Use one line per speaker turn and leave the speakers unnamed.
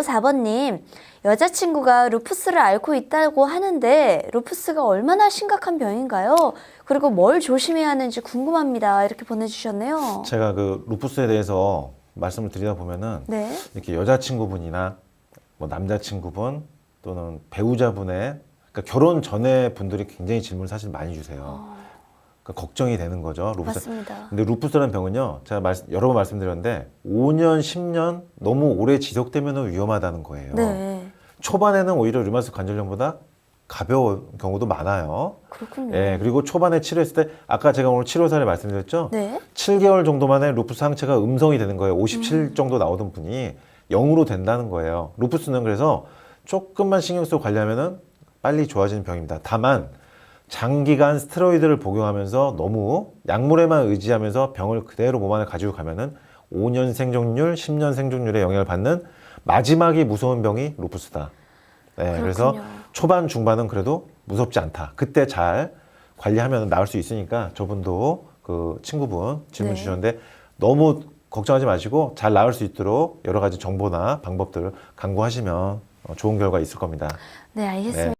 4번님, 여자친구가 루푸스를 앓고 있다고 하는데 루푸스가 얼마나 심각한 병인가요? 그리고 뭘 조심해야 하는지 궁금합니다. 이렇게 보내주셨네요.
제가 그 루푸스에 대해서 말씀을 드리다 보면은
네.
이렇게 여자친구분이나 뭐 남자친구분 또는 배우자분의 그러니까 결혼 전에 분들이 굉장히 질문을 사실 많이 주세요. 그러니까 걱정이 되는 거죠. 루푸스.
맞습니다.
근데 루푸스라는 병은요, 제가 말, 여러 번 말씀드렸는데 5년, 10년 너무 오래 지속되면 위험하다는 거예요.
네.
초반에는 오히려 류마티스 관절염보다 가벼운 경우도 많아요.
그렇군요.
예, 그리고 초반에 치료했을 때 아까 제가 오늘 치료 사례 말씀드렸죠.
네.
7개월 정도 만에 루푸스 항체가 음성이 되는 거예요. 57
음.
정도 나오던 분이 0으로 된다는 거예요. 루푸스는 그래서 조금만 신경 쓰고 관리하면은 빨리 좋아지는 병입니다. 다만 장기간 스테로이드를 복용하면서 너무 약물에만 의지하면서 병을 그대로 몸 안에 가지고 가면은 5년 생존율, 10년 생존율에 영향을 받는 마지막이 무서운 병이 루푸스다. 네, 그래서. 초반 중반은 그래도 무섭지 않다. 그때 잘 관리하면 나을 수 있으니까 저분도 그 친구분 질문
네.
주셨는데 너무 걱정하지 마시고 잘 나을 수 있도록 여러 가지 정보나 방법들 강구하시면 어, 좋은 결과 있을 겁니다.
네, 알겠습니다.